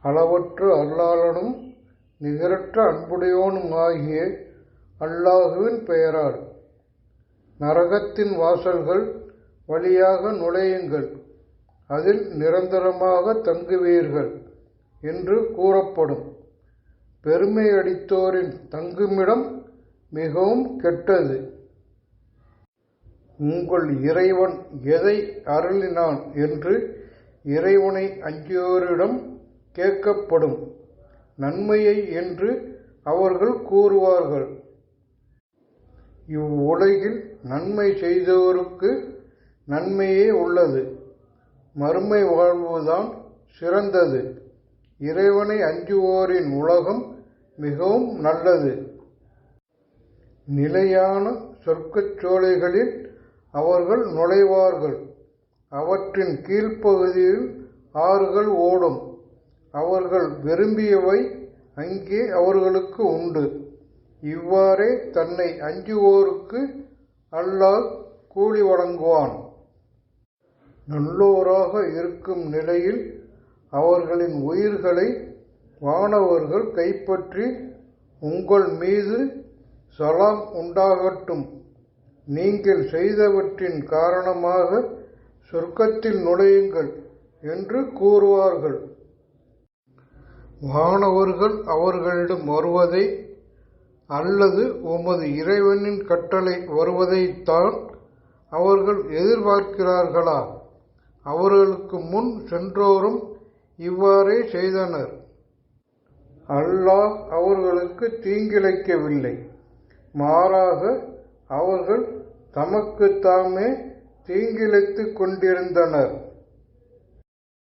அளவற்ற அருளாளனும் நிகரற்ற அன்புடையோனுமாகிய அல்லாஹுவின் பெயரால். நரகத்தின் வாசல்கள் வழியாக நுழையுங்கள். அதில் நிரந்தரமாக தங்குவீர்கள் என்று கூறப்படும். பெருமையடித்தோரின் தங்குமிடம் மிகவும் கெட்டது. உங்கள் இறைவன் எதை அருளினான் என்று இறைவனை அஞ்சியோரிடம் கேட்கப்படும் நன்மையை என்று அவர்கள் கூறுவார்கள். இவ்வுலகில் நன்மை செய்தோருக்கு நன்மையே உள்ளது. மறுமை வாழ்வுதான் சிறந்தது. இறைவனை அஞ்சுவோரின் உலகம் மிகவும் நல்லது. நிலையான சொர்க்கச் சோலைகளில் அவர்கள் நுழைவார்கள். அவற்றின் கீழ்ப்பகுதியில் ஆறுகள் ஓடும். அவர்கள் விரும்பியவை அங்கே அவர்களுக்கு உண்டு. இவ்வாறே தன்னை அஞ்சுவோருக்கு அல்லாஹ் கூலி வழங்குவான். நல்லோராக இருக்கும் நிலையில் அவர்களின் உயிர்களை வானவர்கள் கைப்பற்றி உங்கள் மீது சலாம் உண்டாகட்டும். நீங்கள் செய்தவற்றின் காரணமாக சொர்க்கத்தில் நுழையுங்கள் என்று கூறுவார்கள். வானவர்கள் அவர்களிடம் வருவதை அல்லது உமது இறைவனின் கட்டளை வருவதைத்தான் அவர்கள் எதிர்பார்க்கிறார்களா? அவர்களுக்கு முன் சென்றோரும் இவ்வாறே செய்தனர். அல்லாஹ் அவர்களுக்கு தீங்கிழைக்கவில்லை. மாறாக அவர்கள் தமக்கு தாமே தீங்கிழைத்துக் கொண்டிருந்தனர்.